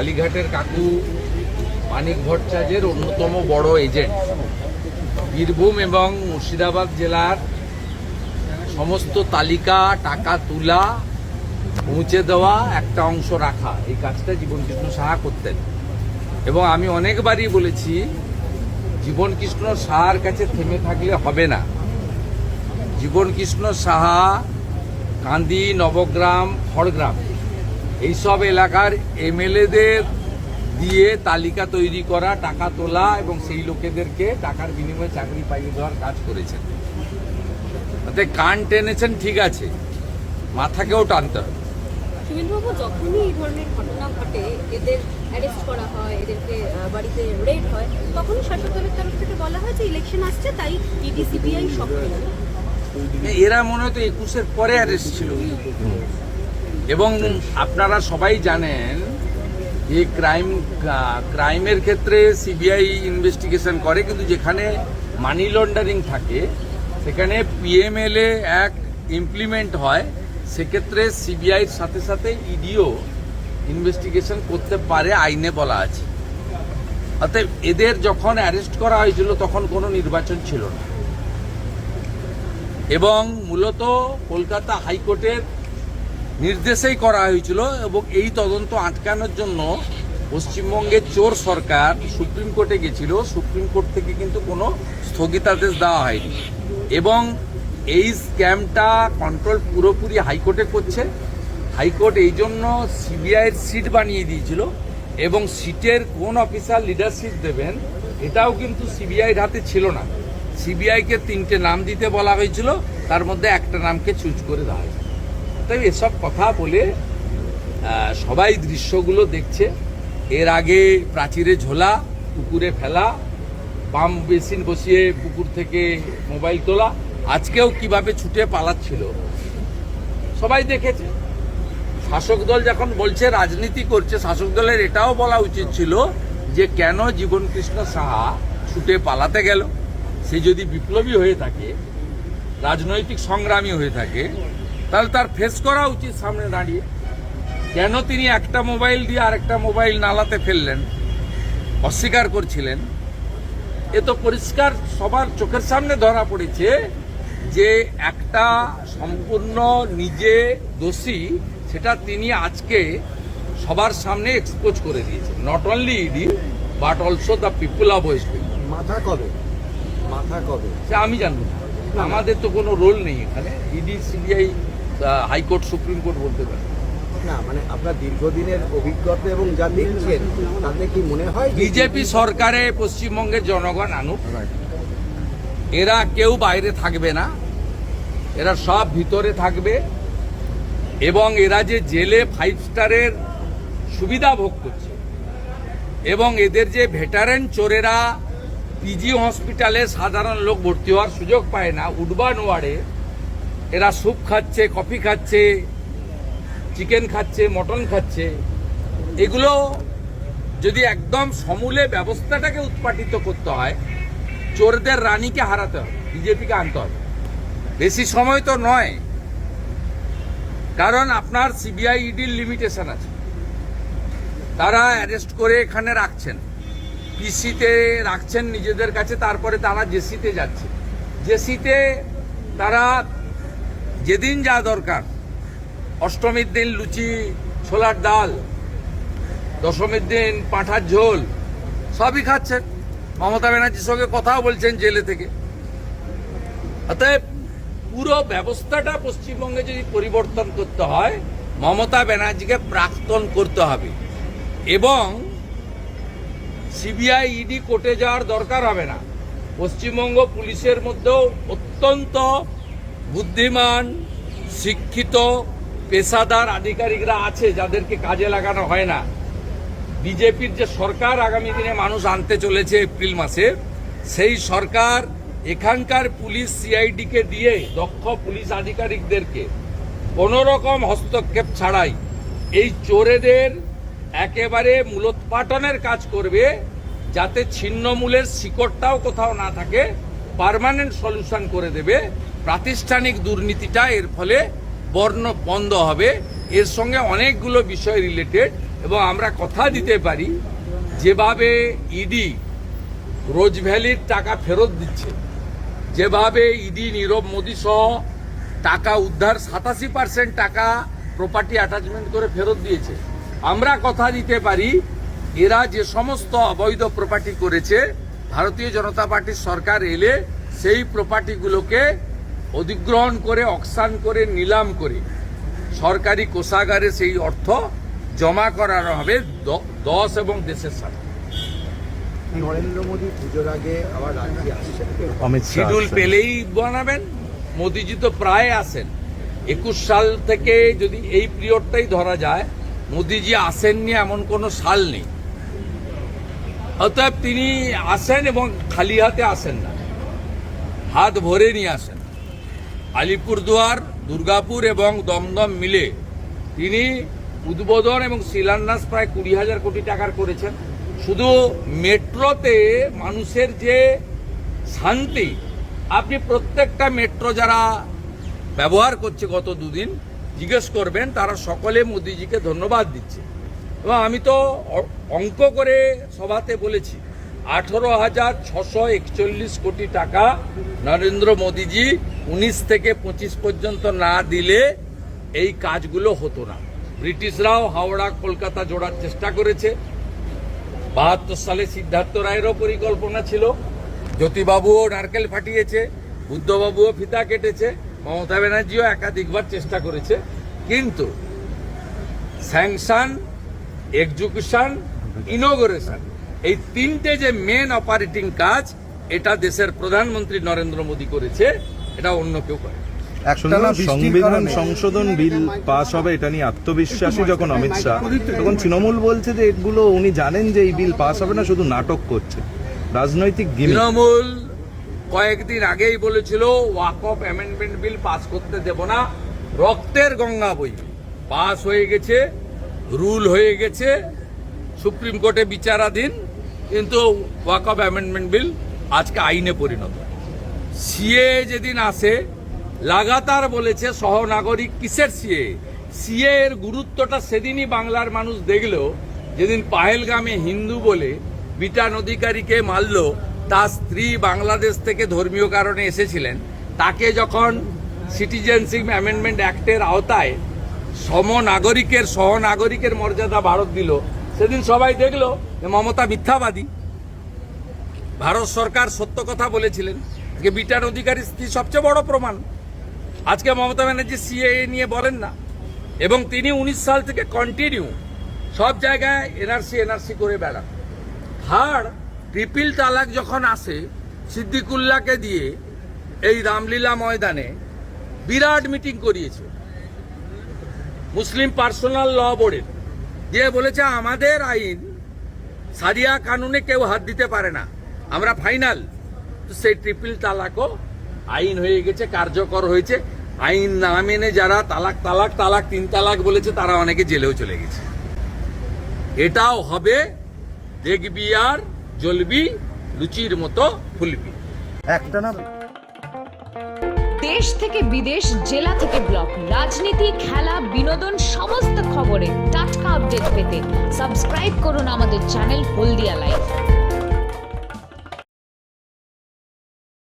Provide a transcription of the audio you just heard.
কালীঘাটের কাকু মানিক ভট্টাচার্যের অন্যতম বড় এজেন্ট। বীরভূম এবং মুর্শিদাবাদ জেলার সমস্ত তালিকা, টাকা তোলা পৌঁছে দেওয়া একটা অংশ রাখা। এই কাজটা জীবনকৃষ্ণ সাহা করতেন। এবং আমি অনেকবারই বলেছি, জীবনকৃষ্ণ সাহার কাছে থেমে থাকলে হবে না। জীবনকৃষ্ণ সাহা, কান্দি, নবগ্রাম, খড়গ্রাম এইসব এলাকার এমএলএদের দিয়ে তালিকা তৈরি করা টাকা তোলা এবং সেই লোকেদেরকে টাকার বিনিময়ে চাকরি পাইয়ে দেওয়ার কাজ করেছেন। তাতে কান টেনেছেন ঠিক আছে। মাথাকেও টানতে হবে। শুভেন্দুবাবু যখনই এই ধরনের ঘটনা ঘটে এদের অ্যারেস্ট করা হয় এদেরকে বাড়িতে রেড হয় তখনই শাসক দলের তরফ থেকে বলা হয় যে ইলেকশন আসছে তাই ইডি সিবিআই সক্রিয়। এরা মনে হয় তো একুশের পরে অ্যারেস্ট ছিল। এবং আপনারা সবাই জানেন যে ক্রাইম ক্রাইমের ক্ষেত্রে সিবিআই ইনভেস্টিগেশন করে, কিন্তু যেখানে মানি লন্ডারিং থাকে, সেখানে পিএমএলএ এক ইমপ্লিমেন্ট হয়, সেক্ষেত্রে সিবিআইয়ের সাথে সাথে ইডিও ইনভেস্টিগেশন করতে পারে আইনে বলা আছে। অতএব এদের যখন অ্যারেস্ট করা হয়েছিল, তখন কোনো নির্বাচন ছিল না। এবং মূলত কলকাতা হাইকোর্টের নির্দেশেই করা হয়েছিল এবং এই তদন্ত আটকানোর জন্য পশ্চিমবঙ্গের চোর সরকার সুপ্রিম কোর্টে গেছিল। সুপ্রিম কোর্ট থেকে কিন্তু কোনো স্থগিতাদেশ দেওয়া হয়নি। এবং এই স্ক্যামটা কন্ট্রোল পুরোপুরি হাইকোর্টে করছে। হাইকোর্ট এই জন্য সিবিআইয়ের সিট বানিয়ে দিয়েছিল এবং সিটের কোন অফিসার লিডারশিপ দেবেন এটাও কিন্তু সিবিআইয়ের হাতে ছিল না। সিবিআইকে তিনটে নাম দিতে বলা হয়েছিল, তার মধ্যে একটা নামকে চুজ করে দেওয়া হয়েছে তাই এসব কথা বলে সবাই দৃশ্যগুলো দেখছে। এর আগে প্রাচীরে ঝোলা, পুকুরে ফেলা পাম্প বেসিন বসিয়ে পুকুর থেকে মোবাইল তোলা, আজকেও কীভাবে ছুটে পালাচ্ছিল। সবাই দেখেছে। শাসক দল যখন বলছে রাজনীতি করছে, শাসক দলের এটাও বলা উচিত ছিল যে কেন জীবন কৃষ্ণ সাহা ছুটে পালাতে গেল? সে যদি বিপ্লবী হয়ে থাকে, রাজনৈতিক সংগ্রামী হয়ে থাকে তাহলে তার ফেস করা উচিত সামনে দাঁড়িয়ে। কেন তিনি একটা মোবাইল দিয়ে আরেকটা মোবাইল নালাতে ফেললেন? অস্বীকার করছিলেন। এ তো পরিষ্কার সবার চোখের সামনে ধরা পড়েছে যে একটা সম্পূর্ণ নিজে দোষী সেটা তিনি আজকে সবার সামনে এক্সপোজ করে দিয়েছেন। Not only ED but also the people of West Bengal মাথা কবে? মাথা কবে? সে আমি জানব আমাদের তো কোনো রোল নেই এখানে। ED CBI high court supreme court বলতে পারে। না মানে আপনার দীর্ঘদিনের অভিজ্ঞতা এবং যা দেখছেন তাতে কি মনে হয় বিজেপি সরকারে পশ্চিমবঙ্গের জনগণ আনুক। এরা কেউ বাইরে থাকবে না। এরা সব ভিতরে থাকবে এবং এরা যে জেলে ফাইভ স্টারের সুবিধা ভোগ করছে এবং এদের যে ভেটারেন চোরেরা পিজি হসপিটালে সাধারণ লোক ভর্তি হওয়ার সুযোগ পায় না উডবান ওয়ার্ডে এরা স্যুপ খাচ্ছে, কফি খাচ্ছে, চিকেন খাচ্ছে, মটন খাচ্ছে। এগুলো যদি একদম সমূলে ব্যবস্থাটাকে উৎপাটিত করতে হয়, চোরদের রানীকে হারাতে হবে, বিজেপিকে আনতে হবে। বেশি সময় তো নয়, কারণ আপনার সিবিআই ইডির লিমিটেশন আছে। তারা অ্যারেস্ট করে এখানে রাখছেন। পিসিতে রাখছেন নিজেদের কাছে, তারপরে তারা জেসিতে যাচ্ছে। জেসিতে তারা যেদিন যা দরকার। অষ্টমীর দিন লুচি, ছোলার ডাল, দশমীর দিন পাঁঠার ঝোল, সবই খাচ্ছেন। মমতা ব্যানার্জির সঙ্গে কথাও বলছেন জেলে থেকে। অতএব পুরো ব্যবস্থাটা পশ্চিমবঙ্গে যদি পরিবর্তন করতে হয়, মমতা ব্যানার্জিকে প্রাক্তন করতে হবে। এবং সিবিআই, ইডি কোর্টে যাওয়ার দরকার হবে না। পশ্চিমবঙ্গ পুলিশের মধ্যেও অত্যন্ত বুদ্ধিমান, শিক্ষিত, পেশাদার আধিকারিকরা আছে যাদেরকে কাজে লাগানো হয় না। বিজেপির যে সরকার আগামী দিনে মানুষ আনতে চলেছে এপ্রিল মাসে, সেই সরকার এখানকার পুলিশ সিআইডিকে দিয়ে দক্ষ পুলিশ আধিকারিকদেরকে কোনো রকম হস্তক্ষেপ ছাড়াই এই চোরেদের একেবারে মূলোৎপাটনের কাজ করবে, যাতে ছিন্নমূলের শিকড়টাও কোথাও না থাকে, পার্মানেন্ট সলিউশন করে দেবে। প্রাতিষ্ঠানিক দুর্নীতিটা এর ফলে বর্ণ বন্ধ হবে। এর সঙ্গে অনেকগুলো বিষয় রিলেটেড এবং আমরা কথা দিতে পারি। যেভাবে ইডি রোজ ভ্যালির টাকা ফেরত দিচ্ছে, যেভাবে ইডি নীরব মোদী সহ টাকা উদ্ধার, সাতাশি পার্সেন্ট টাকা প্রপার্টি অ্যাটাচমেন্ট করে ফেরত দিয়েছে। আমরা কথা দিতে পারি, এরা যে সমস্ত অবৈধ প্রপার্টি করেছে, ভারতীয় জনতা পার্টির সরকার এলে সেই প্রপার্টিগুলোকে অধিগ্রহণ করে অকসান করে নিলাম করে। সরকারি কোষাগারে সেই অর্থ জমা করানো হবে দশ এবং দেশের সাথে নরেন্দ্র মোদী পুজোর আগে আবার রাজ্যে আসছেন। শিডিউল পেলেই বানাবেন। মোদিজি তো প্রায় আসেন একুশ সাল থেকে যদি এই পিরিয়ডটাই ধরা যায় মোদিজি আসেননি এমন কোনো সাল নেই। অতএব তিনি আসেন এবং খালি হাতে আসেন না। হাত ভরে নিয়ে আসেন। আলিপুরদুয়ার, দুর্গাপুর এবং দমদম মিলে তিনি উদ্বোধন এবং শিলান্যাস প্রায় কুড়ি হাজার কোটি টাকার করেছেন। শুধু মেট্রোতে মানুষের যে শান্তি, আপনি প্রত্যেকটা মেট্রো যারা ব্যবহার করছে গত দুদিন, জিজ্ঞেস করবেন, তারা সকলে মোদিজিকে ধন্যবাদ দিচ্ছে। এবং আমি তো অঙ্ক করে সভাতে বলেছি, আঠেরো হাজার ছশো একচল্লিশ কোটি টাকা নরেন্দ্র মোদিজি উনিশ থেকে পঁচিশ পর্যন্ত না দিলে এই কাজগুলো হতো না। ব্রিটিশরাও হাওড়া, কলকাতা জোড়ার চেষ্টা করেছে। বাহাত্তর সালে সিদ্ধার্থ রায়েরও পরিকল্পনা ছিল। জ্যোতিবাবুও নারকেল ফাটিয়েছে, বুদ্ধবাবুও ফিতা কেটেছে, মমতা ব্যানার্জিও একাধিকবার চেষ্টা করেছে। কিন্তু স্যাংশন, এক্সিকিউশন, ইনোগ্রেশন, এই তিনটে যে মেন অপারেটিং কাজ, এটা দেশের প্রধানমন্ত্রী নরেন্দ্র মোদী করেছে। এটা অন্য কেউ করে। সংবিধান সংশোধন বিল পাস হবে এটা নিয়ে আত্মবিশ্বাসী যখন অমিত শাহ তখন তৃণমূল বলছে যে এগুলো উনি জানেন যে এই বিল পাস হবে না শুধু নাটক করছে। রাজনৈতিক তৃণমূল কয়েকদিন আগেই বলেছিল walk off amendment bill pass করতে দেব না। রক্তের গঙ্গা বই পাস হয়ে গেছে রুল হয়ে গেছে সুপ্রিম কোর্টে বিচারাধীন কিন্তু ওয়াক অফ অ্যামেন্ডমেন্ট বিল আজকে আইনে পরিণত। সিএ যেদিন আসে, লাগাতার বলেছে সহনাগরিক কিসের সিএ? সিএ এর গুরুত্বটা সেদিনই বাংলার মানুষ দেখল, যেদিন পাহেলগামে হিন্দু বলে বিটান অধিকারীকে মারল তার স্ত্রী বাংলাদেশ থেকে ধর্মীয় কারণে এসেছিলেন। তাকে যখন সিটিজেনশিপ অ্যামেন্ডমেন্ট অ্যাক্টের আওতায় সমনাগরিকের, সহনাগরিকের মর্যাদা ভারত দিল, সেদিন সবাই দেখল যে মমতা মিথ্যাবাদী। ভারত সরকার সত্য কথা বলেছিলেন। যে বিটার অধিকারী স্ত্রী সবচেয়ে বড় প্রমাণ। আজকে মমতা ব্যানার্জি সিএ নিয়ে বলেন না। এবং তিনি উনিশ সাল থেকে কন্টিনিউ সব জায়গায় এনআরসি এনআরসি করে বেড়ান। থার্ড ট্রিপিল তালাক যখন আসে, সিদ্দিকুল্লাহকে দিয়ে এই রামলীলা ময়দানে বিরাট মিটিং করিয়েছে। মুসলিম পার্সোনাল ল বোর্ডের। দিয়ে বলেছে, আমাদের আইন সারিয়া কানুনে কেউ হাত দিতে পারে না। আমরা ফাইনাল সেই ট্রিপল তালাকও আইন হয়ে গেছে কার্যকর হয়েছে। আইন না মেনে যারা তালাক তালাক তালাক তিন তালাক বলেছে তারা অনেকে জেলেও চলে গেছে। এটাও হবে দেখবি আর জ্বলবি লুচির মতো ফুলবি। একটা না দেশ থেকে বিদেশ জেলা থেকে ব্লক রাজনীতি খেলা বিনোদন সমস্ত খবরে টাটকা আপডেট পেতে সাবস্ক্রাইব করুন আমাদের চ্যানেল হলদিয়া লাইভ।